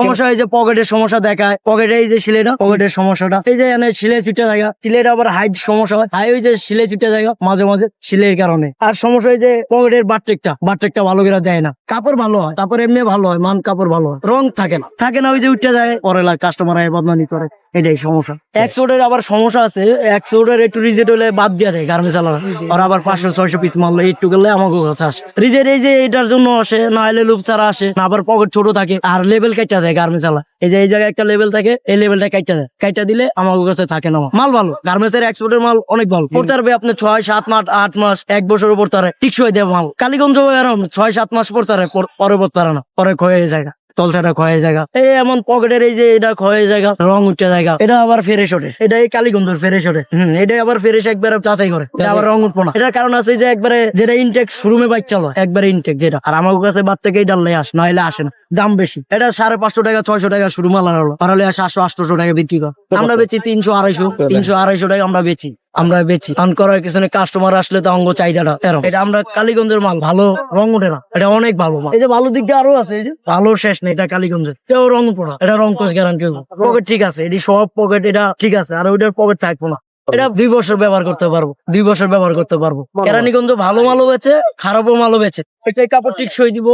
সমস্যা এই যে পকেটের সমস্যা দেখায়। পকেটে এই যে সিলেটা পকেটের সমস্যাটা। এই যে এখানে সিলে ছুটে জায়গা সিলের আবার হাইট সমস্যা হয়। হাই ওই যে সিলে ছুটে জায়গা মাঝে মাঝে সিলের কারণে। আর সমস্যা এই যে পকেটের বাটটেকটা বাটটেকটা ভালো করে দেয় না। কাপড় ভালো হয় কাপড় এমনি ভালো হয় মান কাপড় ভালো হয়। রং থাকে না। থাকে না ওই যে উঠতে যায় পরে লাগে কাস্টমার আয় বদনানি করে। এটাই সমস্যা। এক্সপোর্টের আবার সমস্যা আছে। এক্সপোর্টের একটু রিজেট হলে বাদ দিয়ে দেয় গার্মেন্টস আলাদা আর আবার পাঁচশো ছয়শো পিস মারলে একটু গেলে আমাকে কাছে আসে। রিজেট এই যে এটার জন্য আসে না হলে লুপ ছাড়া আসে না আবার পকেট ছোট থাকে আর লেভেল কাইটা দেয় গার্মেন্টস আলা এই যে এই জায়গায় একটা লেভেল থাকে এই লেভেলটা কাইটা দেয়। কাইটা দিলে আমার কাছে থাকে না মাল ভালো। গার্মেন্টস এর এক্সপোর্টের মাল অনেক ভালো। পড়তে পারবে আপনি ছয় সাত মাস আট মাস এক বছর পড়তে পারে টিকসই দেয় মাল। কালীগঞ্জ এরকম ছয় সাত মাস পড়তে পারে পরে পড়তে পারে না। পরে ক্ষয়ে জায়গা। তলছাটা ক্ষয়ে জায়গা। এই এমন পকেটের এই যে এটা ক্ষয়ে জায়গা রং উঠে জায়গা। এটা আবার ফেরেশ ওঠে। এটা এই কালীগঞ্জের ফেরেশ ওঠে। হম এটা আবার ফেরেশ একবার যাচাই করে। এটা আবার রং উঠবো না। এটার কারণ আছে যে একবারে যেটা ইনটেক শোরুমে বাইক চালো একবারে ইনটেক যেটা। আর আমার কাছে বাদ থেকে ডাললে আস নইলে আসে না। দাম বেশি। এটা সাড়ে পাঁচশো টাকা ছয়শো টাকা শুরু মাল হলো পারলে সাতশো আটশো টাকা বিক্রি কর। আমরা বেচি তিনশো আড়াইশো তিনশো আড়াইশো টাকা আমরা বেচি। আমরা বেচি। কারণ করার পিছনে কাস্টমার আসলে তো অঙ্গ চাহিদাটা এরকম এটা আমরা কালীগঞ্জের মাল ভালো রং ওঠে না। এটা অনেক ভালো মাল। এই যে ভালো দিক দিয়ে আরও আছে এই যে? ভালো শেষ নেই এটা কালীগঞ্জের। কেউ রং পড়া এটা রং কোষ গ্যারান্টি পকেট ঠিক আছে এটি সব পকেট এটা ঠিক আছে আর ওইটার পকেট থাকব না। এটা দুই বছর ব্যবহার করতে পারব দুই বছর ব্যবহার করতে পারব। কেরানীগঞ্জ ভালো মালও বেচে খারাপও মালও বেচে। এটাই কাপড় ঠিক সই দিব।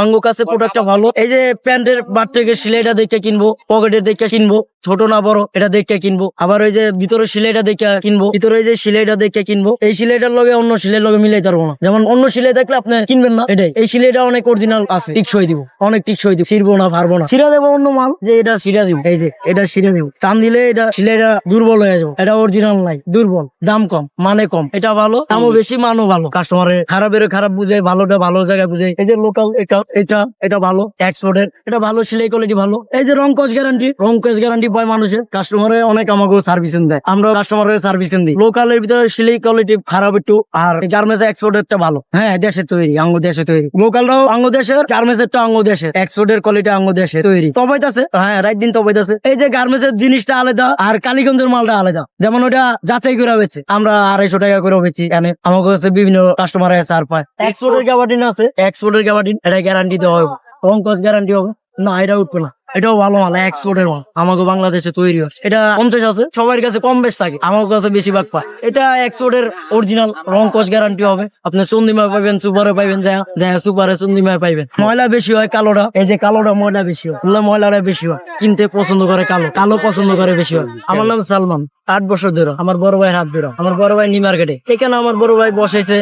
অঙ্গ কাছে প্রোডাক্টটা ভালো। এই যে প্যান্টের বাট থেকে সিলাইটা দেখে কিনবো পকেটের দেখে কিনবো, ছোট না বড়, এটা দেখে কিনবো। আবার ওই যে ভিতরে সিলাইটা দেখে কিনবো, ভিতরে যে সিলাইটা দেখে কিনবো। এই সিলাইটার লগে অন্য সিলাইয়ের লগে মিলাইতে পারব না। যেমন অন্য সিলাই দেখলে আপনি কিনবেন না, এটাই। এই সিলাইটা অনেক অরিজিনাল আছে, টিকসই দিব। অনেক টিকসই দিব। ছিড়বো না পারব না। ছিড়া দেবো অন্য মাল, যে এটা ছিড়া দিব। এই যে, এটা ছিড়া দিব। টান দিলে এটা সিলাইটা দুর্বল হয়ে যাবে। এটা অরিজিনাল নাই, দুর্বল। দাম কম মানে কম। এটা ভালো, দামও বেশি, মানও ভালো। কাস্টমারের খারাপের খারাপ বুঝে, ভালোটা ভালো জায়গায় বুঝে। এই যে লোকাল এটা এটা এটা ভালো। এক্সপোর্টের এটা ভালো সিলাই কোয়ালিটি ভালো। এই যে রং কস গ্যারান্টি রং কস গ্যারান্টি পায় মানুষের। কাস্টমারে অনেক আমাকে সার্ভিসিং দেয়। আমরা কাস্টমারের সার্ভিসিং দিই। লোকালের ভিতরে সিলাই কোয়ালিটি খারাপ একটু আর গার্মেন্টস এক্সপোর্টেরটা ভালো। হ্যাঁ দেশে তৈরি আঙ্গ দেশে তৈরি। লোকালটাও আঙ্গ দেশের গার্মেন্টস এরটা আঙ্গ দেশের। এক্সপোর্টের কোয়ালিটি আঙ্গ দেশে তৈরি। তবাইত আছে। হ্যাঁ রাইট দিন তবাইত আছে। এই যে গার্মেন্টস এর জিনিসটা আলাদা আর কালীগঞ্জের মালটা আলাদা। যেমন ওটা যাচাই করে বেচে। আমরা আড়াইশো টাকা করে বেচি। এখানে আমার কাছে বিভিন্ন কাস্টমার সার পায়। এক্সপোর্টের গ্যাবার্ডিন আছে এক্সপোর্টের গ্যাবার্ডিন এটা গ্যারান্টি দেওয়া হবে রং কস গ্যারান্টি হবে। না, এটা উঠবে না। এটাও ভালো মাল এক্সপোর্টের মাল। আমাকে বাংলাদেশে তৈরি হয়। এটা পঞ্চাশ আছে, সবার কাছে কম বেশ থাকে। আমার কাছে বেশিরভাগ পায়। এটা এক্সপোর্টের অরিজিনাল রং কস গ্যারান্টি হবে। আপনি চন্দিমা পাইবেন, সুপারে পাইবেন যা যা সুপারে চন্দিমায় পাইবেন। ময়লা বেশি হয় কালোটা। এই যে কালোটা ময়লা বেশি হয়। ময়লাটা বেশি হয়। কিনতে পছন্দ করে কালো। কালো পছন্দ করে বেশি হয়। আমার নাম সালমান। আট বছর ধরে। আমার বড় ভাই হাত ধরে। আমার বড় ভাই নি মার্কেটে এখানে আমার বড় ভাই বসাইছে